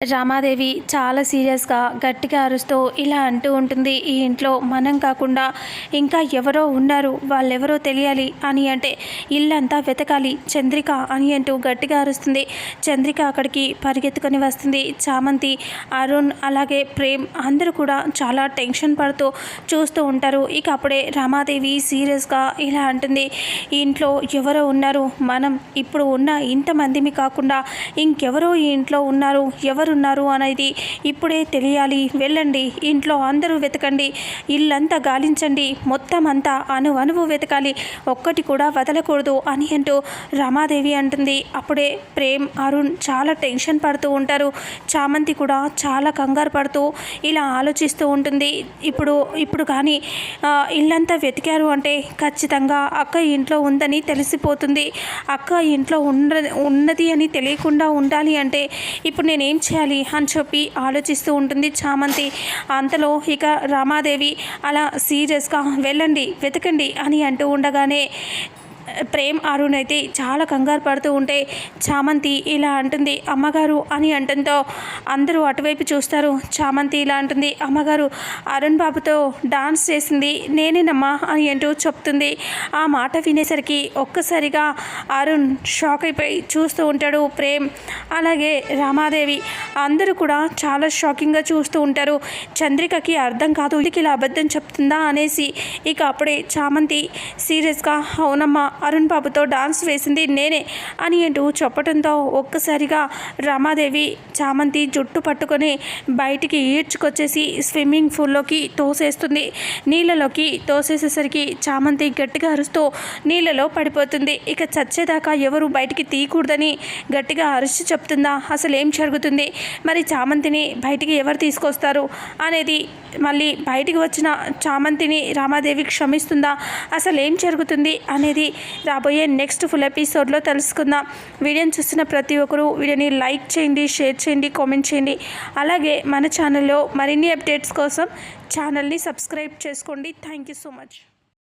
రామాదేవి చాలా సీరియస్గా గట్టిగా అరుస్తూ ఇలా అంటూ ఉంటుంది ఈ ఇంట్లో మనం కాకుండా ఇంకా ఎవరో ఉన్నారు వాళ్ళెవరో తెలియాలి అని అంటే ఇల్లంతా వెతకాలి చంద్రిక అని అంటూ గట్టిగా అరుస్తుంది. చంద్రిక అక్కడికి పరిగెత్తుకొని వస్తుంది. చామంతి అరుణ్ అలాగే ప్రేమ్ అందరూ కూడా చాలా టెన్షన్ పడుతూ చూస్తూ ఉంటారు. ఇక అప్పుడే రామాదేవి సీరియస్గా ఇలా అంటుంది ఈ ఇంట్లో ఎవరో ఉన్నారు మనం ఇప్పుడు ఉన్న ఇంతమందిమి కాకుండా ఇంకెవరో ఈ ఇంట్లో ఉన్నారు ఎవరు ఎవరున్నారు అనేది ఇప్పుడే తెలియాలి. వెళ్ళండి. ఇంట్లో అందరూ వెతకండి. ఇల్లంతా గాలించండి. మొత్తం అంతా అను అనువు వెతకాలి. ఒక్కటి కూడా వదలకూడదు అని అంటూ రమాదేవి అంటుంది. అప్పుడే ప్రేమ్ అరుణ్ చాలా టెన్షన్ పడుతూ ఉంటారు. చామంతి కూడా చాలా కంగారు పడుతూ ఇలా ఆలోచిస్తూ ఉంటుంది. ఇప్పుడు ఇప్పుడు కానీ ఇల్లంతా వెతికారు అంటే ఖచ్చితంగా అక్క ఇంట్లో ఉందని తెలిసిపోతుంది. అక్క ఇంట్లో ఉన్న ఉన్నది అని తెలియకుండా ఉండాలి అంటే ఇప్పుడు నేనేం చేయాలి? అని చెప్పి ఆలోచిస్తూ ఉంటుంది చామంతి. అంతలో ఇక రామాదేవి అలా సీరియస్గా వెళ్ళండి వెతకండి అని అంటూ ఉండగానే ప్రేమ్ అరుణ్ అయితే చాలా కంగారు పడుతూ ఉంటే చామంతి ఇలా అంటుంది అమ్మగారు అని అంటంతో అందరూ అటువైపు చూస్తారు. చామంతి ఇలా అంటుంది అమ్మగారు అరుణ్ బాబుతో డాన్స్ చేసింది నేనేనమ్మా అని అంటూ చెప్తుంది. ఆ మాట వినేసరికి ఒక్కసారిగా అరుణ్ షాక్ అయిపోయి చూస్తూ ఉంటాడు ప్రేమ్. అలాగే రామాదేవి అందరూ కూడా చాలా షాకింగ్గా చూస్తూ ఉంటారు. చంద్రికకి అర్థం కాదు వీళ్ళకి ఇలా అబద్ధం చెప్తుందా అనేసి. ఇక అప్పుడే చామంతి సీరియస్గా అవునమ్మా అరుణ్ బాబుతో డాన్స్ వేసింది నేనే అని అంటూ చెప్పడంతో ఒక్కసారిగా రమాదేవి చామంతి జుట్టు పట్టుకొని బయటికి ఈడ్చుకొచ్చేసి స్విమ్మింగ్ పూల్లోకి తోసేస్తుంది. నీళ్ళలోకి తోసేసేసరికి చామంతి గట్టిగా అరుస్తూ నీళ్ళలో పడిపోతుంది. ఇక చచ్చేదాకా ఎవరు బయటికి తీయకూడదని గట్టిగా అరిచి చెప్తుందా? అసలు ఏం జరుగుతుంది? మరి చామంతిని బయటికి ఎవరు తీసుకొస్తారు అనేది మళ్ళీ బయటికి వచ్చిన చామంతిని రామాదేవి క్షమిస్తుందా? అసలు ఏం జరుగుతుంది అనేది రాబోయే నెక్స్ట్ ఫుల్ ఎపిసోడ్లో తెలుసుకుందాం. వీడియోని చూస్తున్న ప్రతి ఒక్కరూ వీడియోని లైక్ చేయండి షేర్ చేయండి కామెంట్ చేయండి. అలాగే మన ఛానల్లో మరిన్ని అప్డేట్స్ కోసం ఛానల్ని సబ్స్క్రైబ్ చేసుకోండి. Thank you so much.